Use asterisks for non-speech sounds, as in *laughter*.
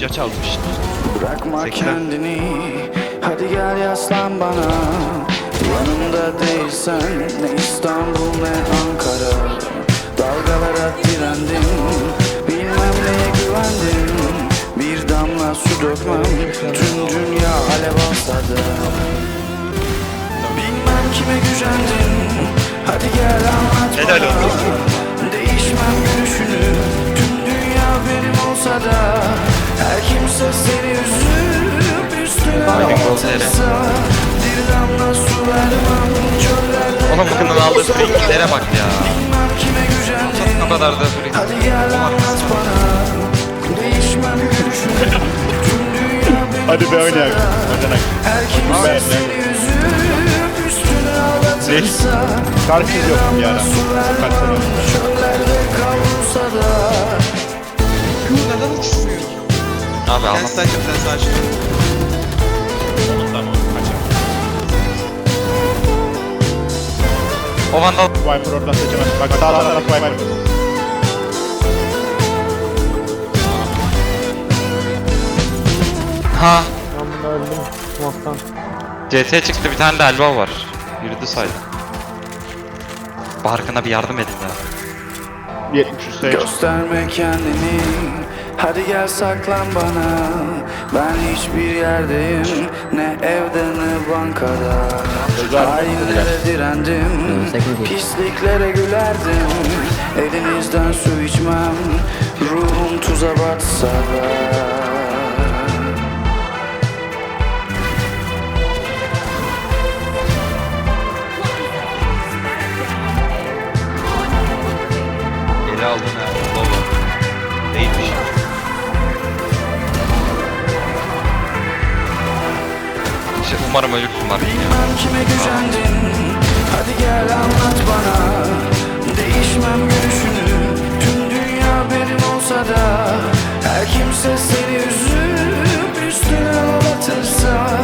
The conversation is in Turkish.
Ya çalmış. Bırakma Seksen. kendini. Hadi gel yaslan bana. Yanımda değilsen Ne İstanbul ne Ankara. Dalgalara direndim Bilmem neye güvendim Bir damla su dökmem. Tüm dünya alev alsa da Bilmem kime gücendin. Hadi gel anlat Helal bana. olsun. Değişmem gülüşünü Tüm dünya benim olsa da Her kimse seni üzüp Üstüne batırsa Bir damla su vermem. Çöllerde Oğlum bunun aldığı freaklere bak ya. Bilmem kime gücendin O kadar da freak. Hadi gel anlat bana. Değişmem gülüşünü *laughs* Tüm dünya benim Hadi be da Oynanak. Her kimse seni üzüp Üstüne ağlatırsa Karşıyız Bir yok yani. su Kaç sene Abi Gel alma. sadece ben sadece. Tamam. Kaçar. O vandal Viper oradan seçemez. Bak sağ taraf Viper. Ha. Ben bunda öldüm. Smoke'tan. CT çıktı bir tane de elbow var. Yürüdü saydı. Barkına bir yardım edin ya. 73 sage. Gösterme kendini Hadi gel saklan bana. Ben hiçbir yerdeyim. Ne evde ne bankada. Hainlere direndim. Pisliklere gülerdim. Elinizden su içmem. Ruhum tuza batsa da. Aldın ha. Umarım ölür bunlar. Bilmem kime gücendin. Hadi gel anlat bana. Değişmem görüşünü. Tüm dünya benim olsa da. Her kimse seni üzüp üstüne ağlatırsa.